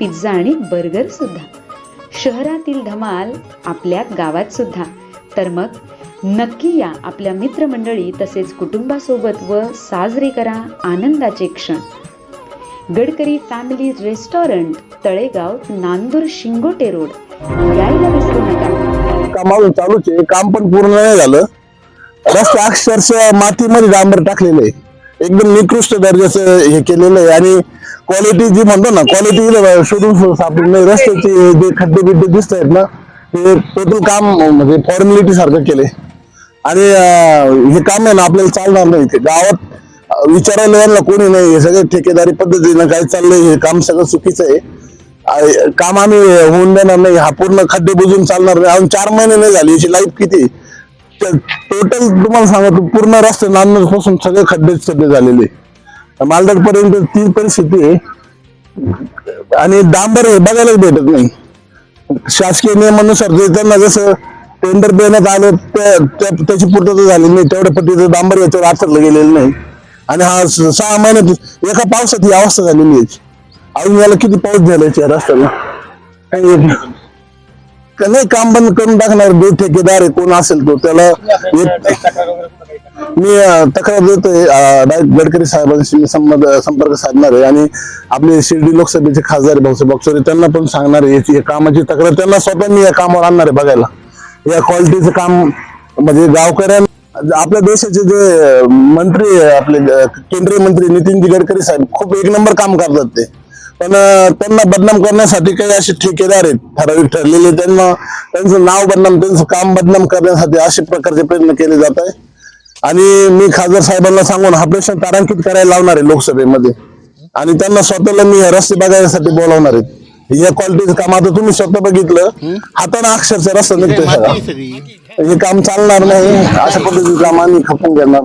Pizza आणि burger सुद्धा. शहरातील धमाल आपल्या गावात सुद्धा. तर मग नक्की या आपल्या मित्रमंडळी तसेच कुटुंबासोबत व साजरे करा आनंदाचे क्षण. Gadkari family restaurant Talegaon Nandur Shingote road. यायला विसरू नका. काम चालूच आहे. काम पण पूर्ण नाही झालं. रस्ता अक्षरशः मातीमध्ये डांबर टाकलेलं आहे. एकदम निकृष्ट दर्जाचं हे केलेलं आहे. आणि क्वालिटी जी म्हणतो ना क्वालिटी शोधून सापडली नाही. रस्त्याचे जे खड्डे बिड्डे दिसत आहेत ना ते टोटल काम म्हणजे फॉर्मॅलिटी सारखं केलंय. आणि हे काम आहे ना आपल्याला चालणार नाही ते गावात विचारायला यांना कोणी नाही. हे सगळं ठेकेदारी पद्धतीनं काय चाललंय हे काम सगळं चुकीचं आहे. काम आम्ही होऊन देणार नाही. हा पूर्ण खड्डे बुजून चालणार नाही. अजून चार महिने नाही झाले. याची लाईफ किती टोटल तुम्हाला सांगतो पूर्ण रस्ते नांदूरपासून सगळे खड्डे खड्डे झालेले मालदाड पर्यंत ती परिस्थिती आहे. आणि डांबर हे बघायलाच भेटत नाही. शासकीय नियमानुसार जे त्यांना जसं टेंडर देण्यात आलं त्या- त्या- त्याची पूर्तता झाली नाही तेवढ्या पद्धतीचं डांबर याच्यावर आचरलं गेलेलं नाही. आणि हा स- सहा महिन्यात एका पावसात ही अवस्था झालेली आहे. अजून याला किती पाऊस झाला या रस्त्याला काही- का नाही काम बंद करून टाकणार जो ठेकेदार आहे कोण असेल तो त्याला एक- मी अं, तक्रार देतोय अं, डायरेक्ट गडकरी साहेबांशी मी संबंध संपर्क साधणार आहे. आणि आपले शिर्डी लोकसभेचे खासदार भाऊसाहेब बक्षोरे त्यांना पण सांगणार आहे याची- या कामाची तक्रार त्यांना स्वतः मी या कामावर आणणार आहे बघायला. या क्वालिटीचं काम म्हणजे गावकऱ्यां आपल्या देशाचे जे अं, मंत्री आहे, आपले अं, केंद्रीय मंत्री नितीनजी गडकरी साहेब खूप एक नंबर काम करतात ते. पण त्यांना बदनाम करण्यासाठी काही असे ठेकेदार आहेत. ठराविक ठरलेले त्यांना त्यांचं नाव बदनाम त्यांचं काम बदनाम करण्यासाठी असे प्रकारचे प्रयत्न केले जात आहे आणि मी खासदार साहेबांना सांगून हा प्रश्न तारांकित करायला लावणार आहे लोकसभेमध्ये. आणि त्यांना स्वतःला मी रस्ते बघायसाठी बोलावणार आहे. या क्वालिटीचं काम आता तुम्ही स्वतः बघितलं. हाताने अक्षरशः रस्ता निघतोय हे काम चालणार नाही. अशा पद्धतीचं काम आम्ही खपून घेणार.